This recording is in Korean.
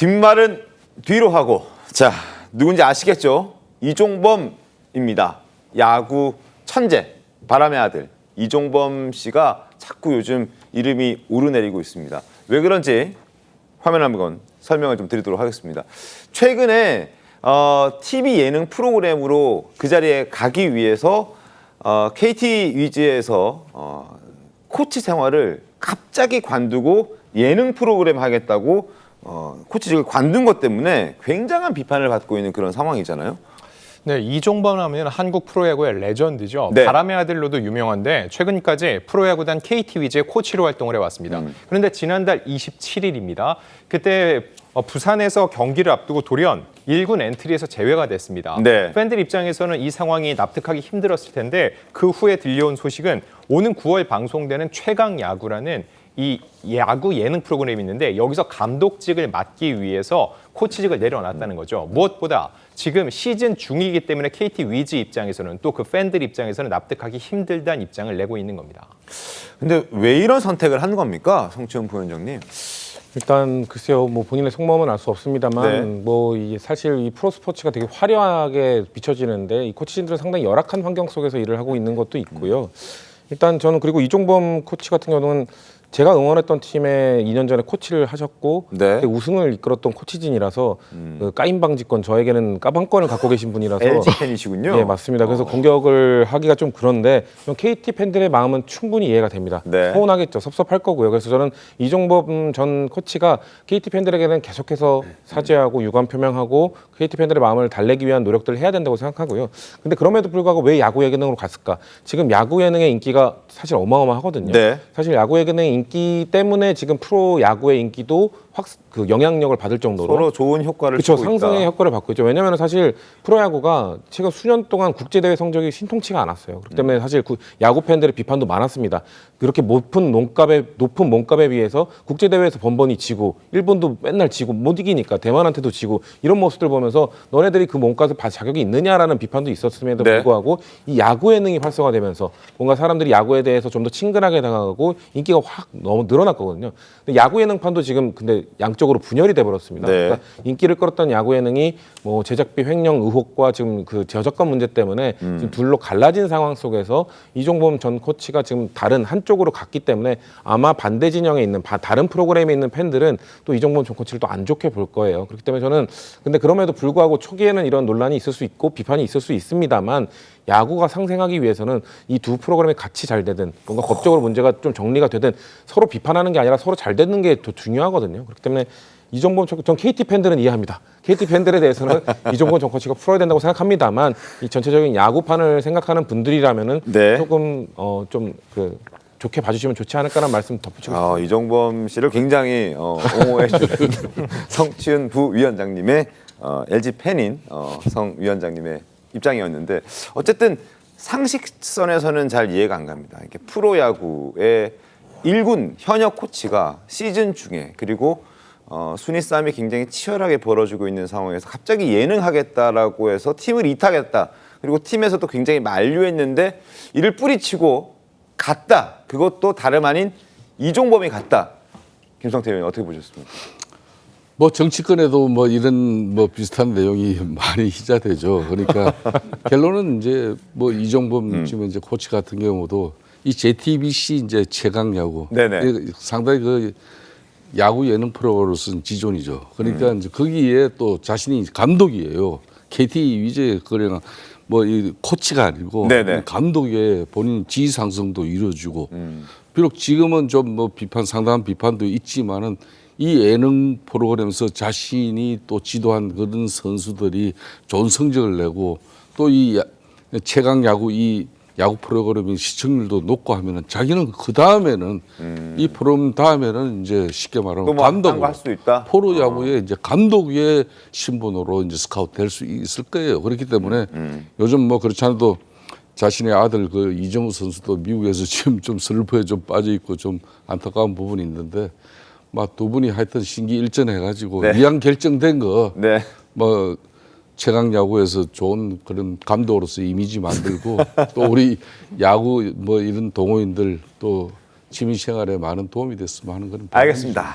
뒷말은 뒤로 하고 자 누군지 아시겠죠? 이종범입니다. 야구 천재 바람의 아들 이종범 씨가 자꾸 요즘 이름이 오르내리고 있습니다. 왜 그런지 화면 한번 설명을 좀 드리도록 하겠습니다. 최근에 어, TV 예능 프로그램으로 그 자리에 가기 위해서 어, KT 위즈에서 어, 코치 생활을 갑자기 관두고 예능 프로그램 하겠다고 어, 코치직을 관둔 것 때문에 굉장한 비판을 받고 있는 그런 상황이잖아요. 네, 이종범 하면 한국 프로야구의 레전드죠. 네. 바람의 아들로도 유명한데 최근까지 프로야구단 KT 위즈의 코치로 활동을 해왔습니다. 음. 그런데 지난달 27일입니다. 그때 어, 부산에서 경기를 앞두고 돌연 1군 엔트리에서 제외가 됐습니다. 네. 팬들 입장에서는 이 상황이 납득하기 힘들었을 텐데 그 후에 들려온 소식은 오는 9월 방송되는 최강 야구라는 이 야구 예능 프로그램이 있는데 여기서 감독직을 맡기 위해서 코치직을 내려놨다는 거죠. 무엇보다 지금 시즌 중이기 때문에 KT 위즈 입장에서는 또 그 팬들 입장에서는 납득하기 힘들다는 입장을 내고 있는 겁니다. 근데 왜 이런 선택을 한 겁니까, 성치훈 부위원장님? 일단 글쎄요, 뭐 본인의 속마음은 알 수 없습니다만, 네. 뭐 이게 사실 이 프로 스포츠가 되게 화려하게 비춰지는데 이 코치진들은 상당히 열악한 환경 속에서 일을 하고 있는 것도 있고요. 일단 저는 그리고 이종범 코치 같은 경우는 제가 응원했던 팀에 2년 전에 코치를 하셨고 네. 그때 우승을 이끌었던 코치진이라서 그 까임 방지권 저에게는 까방권을 갖고 계신 분이라서 LG 팬이시군요. 예, 맞습니다. 그래서 공격을 하기가 좀 그런데 좀 KT 팬들의 마음은 충분히 이해가 됩니다. 네. 서운하겠죠. 섭섭할 거고요. 그래서 저는 이종범 전 코치가 KT 팬들에게는 계속해서 사죄하고 유감 표명하고 KT 팬들의 마음을 달래기 위한 노력들을 해야 된다고 생각하고요. 근데 그럼에도 불구하고 왜 야구 예능으로 갔을까? 지금 야구 예능의 인기가 사실 어마어마하거든요. 네. 사실 야구 예능의 인기 때문에 지금 프로 야구의 인기도 확 그 영향력을 받을 정도로 서로 좋은 효과를 그렇죠 주고 상승의 있다. 효과를 받고 있죠. 왜냐하면 사실 프로야구가 최근 수년 동안 국제 대회 성적이 신통치가 않았어요. 그렇기 때문에 음. 사실 구- 야구 팬들의 비판도 많았습니다. 그렇게 높은 몸값에 높은 몸값에 비해서 국제 대회에서 번번이 지고 일본도 맨날 지고 못 이기니까 대만한테도 지고 이런 모습들 보면서 너네들이 그 몸값을 받을 자격이 있느냐라는 비판도 있었음에도 네. 불구하고 이 야구 예능이 활성화되면서 뭔가 사람들이 야구에 대해서 좀 더 친근하게 당하고 인기가 확 너무 늘어났거든요. 근데 야구 예능판도 지금 근데 양쪽으로 분열이 돼 버렸습니다. 네. 그러니까 인기를 끌었던 야구 예능이 뭐 제작비 횡령 의혹과 지금 그 저작권 문제 때문에 음. 지금 둘로 갈라진 상황 속에서 이종범 전 코치가 지금 다른 한쪽으로 갔기 때문에 아마 반대 진영에 있는 바- 다른 프로그램에 있는 팬들은 또 이종범 전 코치를 또 안 좋게 볼 거예요. 그렇기 때문에 저는 근데 그럼에도 불구하고 초기에는 이런 논란이 있을 수 있고 비판이 있을 수 있습니다만 야구가 상생하기 위해서는 이 두 프로그램이 같이 잘 되든 뭔가 법적으로 문제가 좀 정리가 되든 서로 비판하는 게 아니라 서로 잘 되는 게 더 중요하거든요. 그렇기 때문에 이종범 전, 전 KT 팬들은 이해합니다. KT 팬들에 대해서는 이종범 전 코치가 풀어야 된다고 생각합니다만 이 전체적인 야구판을 생각하는 분들이라면은 네. 조금 어좀그 좋게 봐주시면 좋지 않을까라는 말씀 덧붙이고 아, 이종범 씨를 굉장히 어, 옹호해 주는 성치은 부위원장님의 어, LG 팬인 어, 성 위원장님의 입장이었는데 어쨌든 상식선에서는 잘 이해가 안 갑니다. 이게 프로야구의 1군 현역 코치가 시즌 중에 그리고 어, 순위 싸움이 굉장히 치열하게 벌어지고 있는 상황에서 갑자기 예능하겠다라고 해서 팀을 이타겠다. 그리고 팀에서도 굉장히 만류했는데 이를 뿌리치고 갔다. 그것도 다름 아닌 이종범이 갔다. 김성태 의원 어떻게 보셨습니까? 뭐 정치권에도 뭐 이런 뭐 비슷한 내용이 많이 희자되죠. 그러니까 결론은 이제 뭐 이종범 음. 지금 이제 코치 같은 경우도 이 JTBC 이제 최강 야구 네네. 상당히 그 야구 예능 프로로서는 지존이죠. 그러니까 음. 이제 거기에 또 자신이 감독이에요. KT 위제 그냥 뭐이 코치가 아니고 네네. 감독의 본인 지위 상승도 이루어지고 음. 비록 지금은 좀 뭐 비판 상당한 비판도 있지만은 이 예능 프로그램에서 자신이 또 지도한 그런 선수들이 좋은 성적을 내고 또 이 최강 야구 이 야구 프로그램이 시청률도 높고 하면은 자기는 그 다음에는 이 프로그램 다음에는 이제 쉽게 말하면 또뭐 감독 할 수도 있다. 프로 야구의 이제 감독의 신분으로 이제 스카우트 될 수 있을 거예요. 그렇기 때문에 요즘 뭐 그렇지 않아도 자신의 아들 그 이정우 선수도 미국에서 지금 좀 슬퍼에 좀 빠져 있고 좀 안타까운 부분이 있는데 막 두 분이 하여튼 신기 일전해 가지고 네. 이왕 결정된 거 네. 뭐 최강 야구에서 좋은 그런 감독으로서 이미지 만들고 또 우리 야구 뭐 이런 동호인들 또 취미 생활에 많은 도움이 됐으면 하는 그런 바람이죠. 알겠습니다.